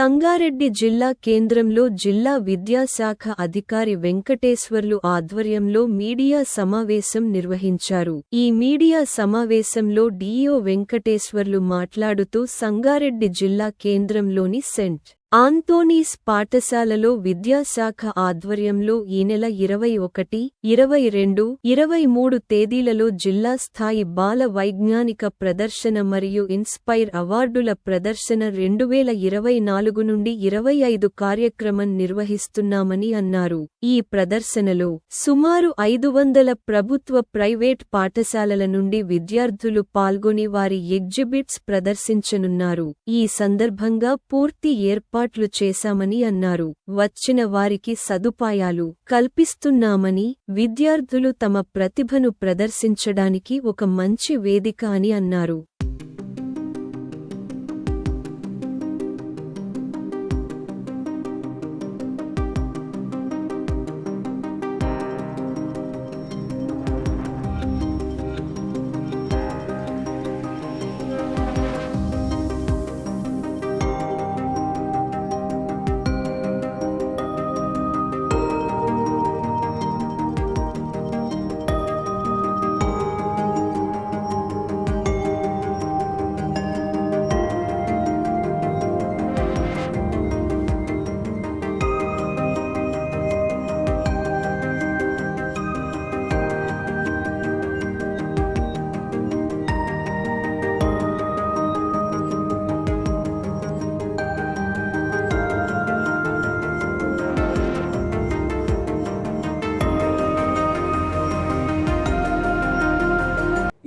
సంగారెడ్డి జిల్లా కేంద్రంలో జిల్లా విద్యాశాఖ అధికారి వెంకటేశ్వర్లు ఆధ్వర్యంలో మీడియా సమావేశం నిర్వహించారు. ఈ మీడియా సమావేశంలో డిఇఓ వెంకటేశ్వర్లు మాట్లాడుతూ సంగారెడ్డి జిల్లా కేంద్రంలోని సెంట్ ఆంతోనీస్ పాఠశాలలో విద్యాశాఖ ఆధ్వర్యంలో ఈ నెల ఇరవై ఒకటి ఇరవై రెండు ఇరవై మూడు తేదీలలో జిల్లా స్థాయి బాల వైజ్ఞానిక ప్రదర్శన మరియు ఇన్స్పైర్ అవార్డుల ప్రదర్శన రెండు వేల ఇరవై నాలుగు నుండి ఇరవై ఐదు కార్యక్రమం నిర్వహిస్తున్నామని అన్నారు. ఈ ప్రదర్శనలో సుమారు ఐదు వందల ప్రభుత్వ ప్రైవేట్ పాఠశాలల నుండి విద్యార్థులు పాల్గొని వారి ఎగ్జిబిట్స్ ప్రదర్శించనున్నారు. ఈ సందర్భంగా పూర్తి ఏర్పాటు ఏర్పాట్లు చేశామని అన్నారు. వచ్చిన వారికి సదుపాయాలు కల్పిస్తున్నామని విద్యార్థులు తమ ప్రతిభను ప్రదర్శించడానికి ఒక మంచి వేదిక అని అన్నారు.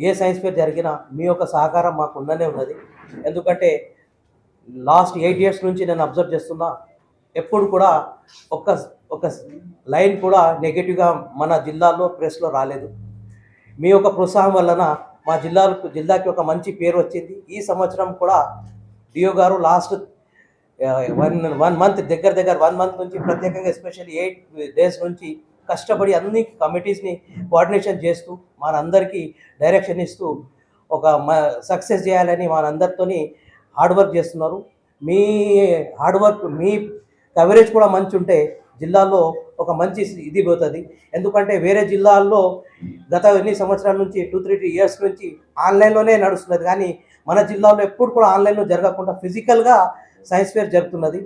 ఏ సైన్స్ ఫేర్ జరిగినా మీ యొక్క సహకారం మాకు ఉండనే ఉన్నది. ఎందుకంటే లాస్ట్ ఎయిట్ ఇయర్స్ నుంచి నేను అబ్జర్వ్ చేస్తున్నా ఎప్పుడు కూడా ఒక్క ఒక లైన్ కూడా నెగిటివ్గా మన జిల్లాలో ప్రెస్లో రాలేదు. మీ యొక్క ప్రోత్సాహం వలన మా జిల్లాకు జిల్లాకి ఒక మంచి పేరు వచ్చింది. ఈ సంవత్సరం కూడా డిఓ గారు లాస్ట్ వన్ వన్ మంత్ దగ్గర దగ్గర వన్ మంత్ నుంచి ప్రత్యేకంగా ఎస్పెషల్లీ ఎయిట్ డేస్ నుంచి కష్టపడి అన్ని కమిటీస్ని కోఆర్డినేషన్ చేస్తూ మనందరికీ డైరెక్షన్ ఇస్తూ ఒక సక్సెస్ చేయాలని మనందరితో హార్డ్ వర్క్ చేస్తున్నారు. మీ హార్డ్ వర్క్ మీ కవరేజ్ కూడా మంచి ఉంటే జిల్లాలో ఒక మంచి ఇది పోతుంది. ఎందుకంటే వేరే జిల్లాల్లో గత ఎన్ని సంవత్సరాల నుంచి టూ త్రీ టూ ఇయర్స్ నుంచి ఆన్లైన్లోనే నడుస్తున్నది. కానీ మన జిల్లాలో ఎప్పుడు కూడా ఆన్లైన్లో జరగకుండా ఫిజికల్గా సైన్స్ ఫేర్ జరుగుతున్నది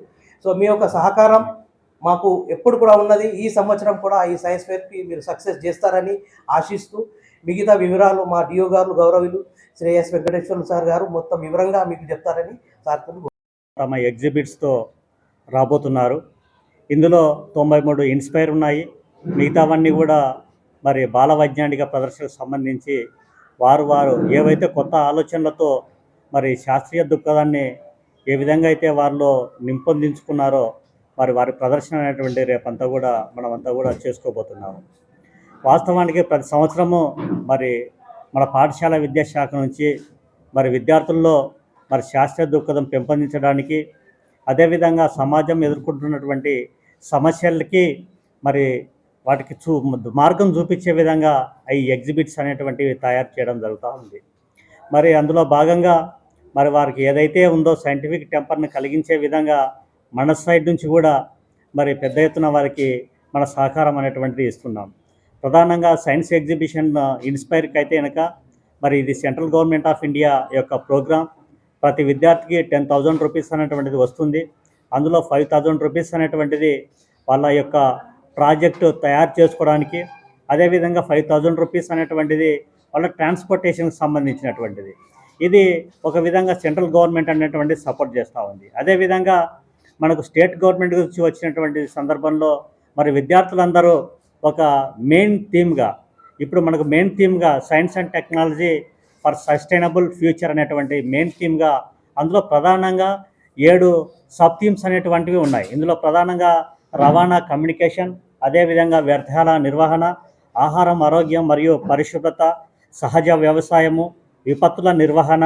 సో మీ యొక్క సహకారం మాకు ఎప్పుడు కూడా ఉన్నది. ఈ సంవత్సరం కూడా ఈ సైన్స్ ఫేర్కి మీరు సక్సెస్ చేస్తారని ఆశిస్తూ మిగతా వివరాలు మా డిఓ గారు గౌరవులు శ్రీ ఎస్ వెంకటేశ్వర సార్ గారు మొత్తం వివరంగా మీకు చెప్తారని సార్తో తమ ఎగ్జిబిట్స్తో రాబోతున్నారు. ఇందులో తొంభై మూడు ఇన్స్పైర్ ఉన్నాయి. మిగతావన్నీ కూడా మరి బాల వైజ్ఞానిక ప్రదర్శనకు సంబంధించి వారు వారు ఏవైతే కొత్త ఆలోచనలతో మరి శాస్త్రీయ దృక్పథాన్ని ఏ విధంగా అయితే వారిలో నింపొందించుకున్నారో మరి వారి ప్రదర్శన అనేటువంటి రేపంతా కూడా మనమంతా కూడా చేసుకోబోతున్నాము. వాస్తవానికి ప్రతి సంవత్సరము మరి మన పాఠశాల విద్యాశాఖ నుంచి మరి విద్యార్థుల్లో మరి శాస్త్రీయ దృక్పథం పెంపొందించడానికి అదేవిధంగా సమాజం ఎదుర్కొంటున్నటువంటి సమస్యలకి మరి వాటికి చూ మార్గం చూపించే విధంగా ఈ ఎగ్జిబిట్స్ అనేటువంటివి తయారు చేయడం జరుగుతూ ఉంది. మరి అందులో భాగంగా మరి వారికి ఏదైతే ఉందో సైంటిఫిక్ టెంపర్ని కలిగించే విధంగా మన సైడ్ నుంచి కూడా మరి పెద్ద ఎత్తున వారికి మన సహకారం అనేటువంటిది ఇస్తున్నాం. ప్రధానంగా సైన్స్ ఎగ్జిబిషన్ ఇన్స్పైర్కి అయితే కనుక మరి ఇది సెంట్రల్ గవర్నమెంట్ ఆఫ్ ఇండియా యొక్క ప్రోగ్రాం ప్రతి విద్యార్థికి టెన్ థౌజండ్ రూపీస్ అనేటువంటిది వస్తుంది. అందులో ఫైవ్ థౌజండ్ రూపీస్ అనేటువంటిది వాళ్ళ యొక్క ప్రాజెక్టు తయారు చేసుకోవడానికి. అదేవిధంగా ఫైవ్ థౌజండ్ రూపీస్ అనేటువంటిది వాళ్ళ ట్రాన్స్పోర్టేషన్కి సంబంధించినటువంటిది. ఇది ఒక విధంగా సెంట్రల్ గవర్నమెంట్ అనేటువంటిది సపోర్ట్ చేస్తూ ఉంది. అదేవిధంగా మనకు స్టేట్ గవర్నమెంట్ నుంచి వచ్చినటువంటి సందర్భంలో మరి విద్యార్థులందరూ ఒక మెయిన్ థీమ్గా ఇప్పుడు మనకు main థీమ్గా science and technology for sustainable future అనేటువంటి మెయిన్ థీమ్గా అందులో ప్రధానంగా ఏడు సబ్ థీమ్స్ అనేటువంటివి ఉన్నాయి. ఇందులో ప్రధానంగా రవాణా కమ్యూనికేషన్ అదేవిధంగా వ్యర్థాల నిర్వహణ ఆహారం ఆరోగ్యం మరియు పరిశుభ్రత సహజ వ్యవసాయము విపత్తుల నిర్వహణ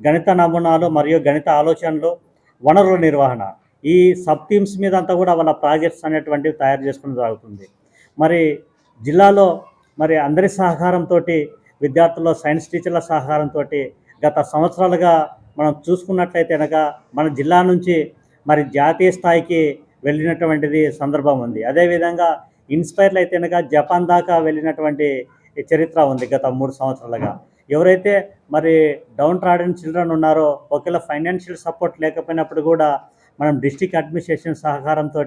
గణిత నమూనాలు మరియు గణిత ఆలోచనలు వనరుల నిర్వహణ. ఈ సబ్ థీమ్స్ మీద అంతా కూడా వాళ్ళ ప్రాజెక్ట్స్ అనేటువంటివి తయారు చేసుకోవడం జరుగుతుంది మరి జిల్లాలో మరి అందరి సహకారంతో విద్యార్థుల్లో సైన్స్ టీచర్ల సహకారంతో గత సంవత్సరాలుగా మనం చూసుకున్నట్లయితే కనుక మన జిల్లా నుంచి మరి జాతీయ స్థాయికి వెళ్ళినటువంటిది సందర్భం ఉంది. అదేవిధంగా ఇన్స్పైర్లు అయితే కనుక జపాన్ దాకా వెళ్ళినటువంటి చరిత్ర ఉంది గత మూడు సంవత్సరాలుగా. ఎవరైతే మరి డౌన్ ట్రాడెన్ చిల్డ్రన్ ఉన్నారో ఒకవేళ ఫైనాన్షియల్ సపోర్ట్ లేకపోయినప్పుడు కూడా మనం డిస్టిక్ అడ్మినిస్ట్రేషన్ సహకారంతో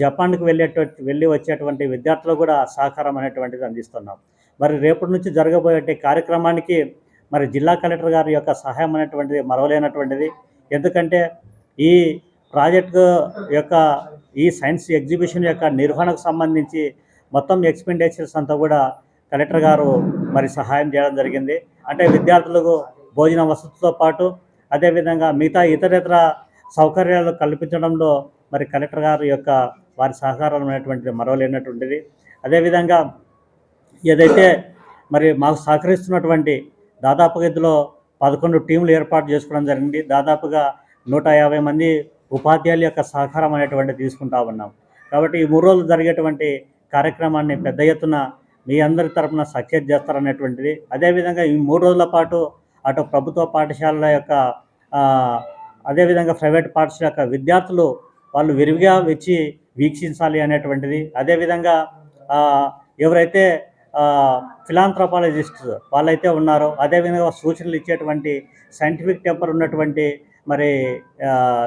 జపాన్కి వెళ్ళేటువంటి వెళ్ళి వచ్చేటువంటి విద్యార్థులు కూడా సహకారం అనేటువంటిది అందిస్తున్నాం. మరి రేపటి నుంచి జరగబోయే కార్యక్రమానికి మరి జిల్లా కలెక్టర్ గారి యొక్క సహాయం అనేటువంటిది మరవలేనటువంటిది. ఎందుకంటే ఈ ప్రాజెక్టు యొక్క ఈ సైన్స్ ఎగ్జిబిషన్ యొక్క నిర్వహణకు సంబంధించి మొత్తం ఎక్స్పెండిచర్స్ అంతా కూడా కలెక్టర్ గారు మరి సహాయం చేయడం జరిగింది. అంటే విద్యార్థులకు భోజన వసతితో పాటు అదేవిధంగా మిగతా ఇతరేతర సౌకర్యాలు కల్పించడంలో మరి కలెక్టర్ గారి యొక్క వారి సహకారం అనేటువంటిది మరవలేనటువంటిది. అదేవిధంగా ఏదైతే మరి మాకు సహకరిస్తున్నటువంటి దాదాపుగా ఇందులో పదకొండు టీంలు ఏర్పాటు చేసుకోవడం జరిగింది. దాదాపుగా నూట యాభై మంది ఉపాధ్యాయుల యొక్క సహకారం అనేటువంటిది తీసుకుంటా ఉన్నాం. కాబట్టి ఈ మూడు రోజులు జరిగేటువంటి కార్యక్రమాన్ని పెద్ద ఎత్తున మీ అందరి తరఫున సక్సెస్ చేస్తారనేటువంటిది. అదేవిధంగా ఈ మూడు రోజుల పాటు అటు ప్రభుత్వ పాఠశాలల యొక్క అదేవిధంగా ప్రైవేట్ పాఠశాల యొక్క విద్యార్థులు వాళ్ళు విరివిగా వచ్చి వీక్షించాలి అనేటువంటిది. అదేవిధంగా ఎవరైతే ఫిలాంథ్రపాలజిస్ట్ వాళ్ళైతే ఉన్నారో అదేవిధంగా సూచనలు ఇచ్చేటువంటి సైంటిఫిక్ టెంపర్ ఉన్నటువంటి మరి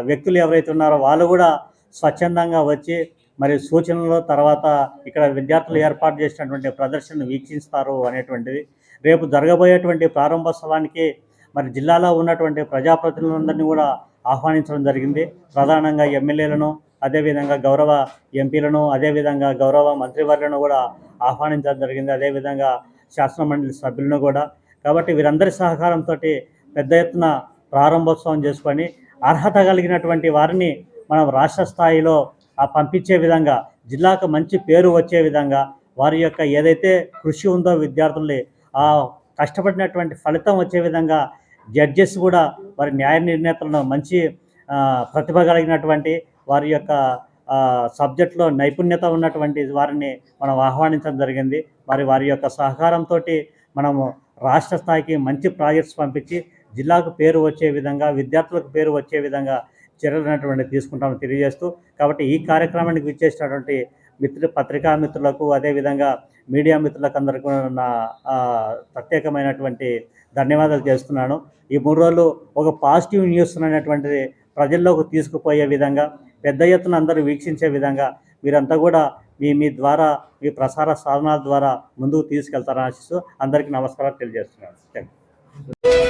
వ్యక్తులు ఎవరైతే ఉన్నారో వాళ్ళు కూడా స్వచ్ఛందంగా వచ్చి మరి సూచనలు తర్వాత ఇక్కడ విద్యార్థులు ఏర్పాటు చేసినటువంటి ప్రదర్శనను వీక్షిస్తారు అనేటువంటిది. రేపు జరగబోయేటువంటి ప్రారంభోత్సవానికి మరి జిల్లాలో ఉన్నటువంటి ప్రజాప్రతినిధులందరినీ కూడా ఆహ్వానించడం జరిగింది. ప్రధానంగా ఎమ్మెల్యేలను అదేవిధంగా గౌరవ ఎంపీలను అదేవిధంగా గౌరవ మంత్రివర్యులను కూడా ఆహ్వానించడం జరిగింది. అదేవిధంగా శాసనమండలి సభ్యులను కూడా. కాబట్టి వీరందరి సహకారంతో పెద్ద ఎత్తున ప్రారంభోత్సవం చేసుకొని అర్హత కలిగినటువంటి వారిని మనం రాష్ట్ర స్థాయిలో ఆ పంపించే విధంగా జిల్లాకు మంచి పేరు వచ్చే విధంగా వారి యొక్క ఏదైతే కృషి ఉందో విద్యార్థుల్ని ఆ కష్టపడినటువంటి ఫలితం వచ్చే విధంగా జడ్జెస్ కూడా వారి న్యాయ నిర్ణేతలను మంచి ప్రతిభ కలిగినటువంటి వారి యొక్క సబ్జెక్ట్లో నైపుణ్యత ఉన్నటువంటి వారిని మనం ఆహ్వానించడం జరిగింది. మరి వారి యొక్క సహకారంతో మనము రాష్ట్ర స్థాయికి మంచి ప్రాజెక్ట్స్ పంపించి జిల్లాకు పేరు వచ్చే విధంగా విద్యార్థులకు పేరు వచ్చే విధంగా చర్యలు అనేటువంటి తీసుకుంటామని తెలియజేస్తూ కాబట్టి ఈ కార్యక్రమానికి విచ్చేసినటువంటి మిత్రు పత్రికా మిత్రులకు అదేవిధంగా మీడియా మిత్రులకు అందరికీ నా ప్రత్యేకమైనటువంటి ధన్యవాదాలు చేస్తున్నాను. ఈ మూడు రోజులు ఒక పాజిటివ్ న్యూస్ అనేటువంటిది ప్రజల్లోకి తీసుకుపోయే విధంగా పెద్ద ఎత్తున అందరూ వీక్షించే విధంగా మీరంతా కూడా మీ మీ ద్వారా మీ ప్రసార సాధనాల ద్వారా ముందుకు తీసుకెళ్తారని ఆశిస్తూ అందరికీ నమస్కారాలు తెలియజేస్తున్నాను. Thank you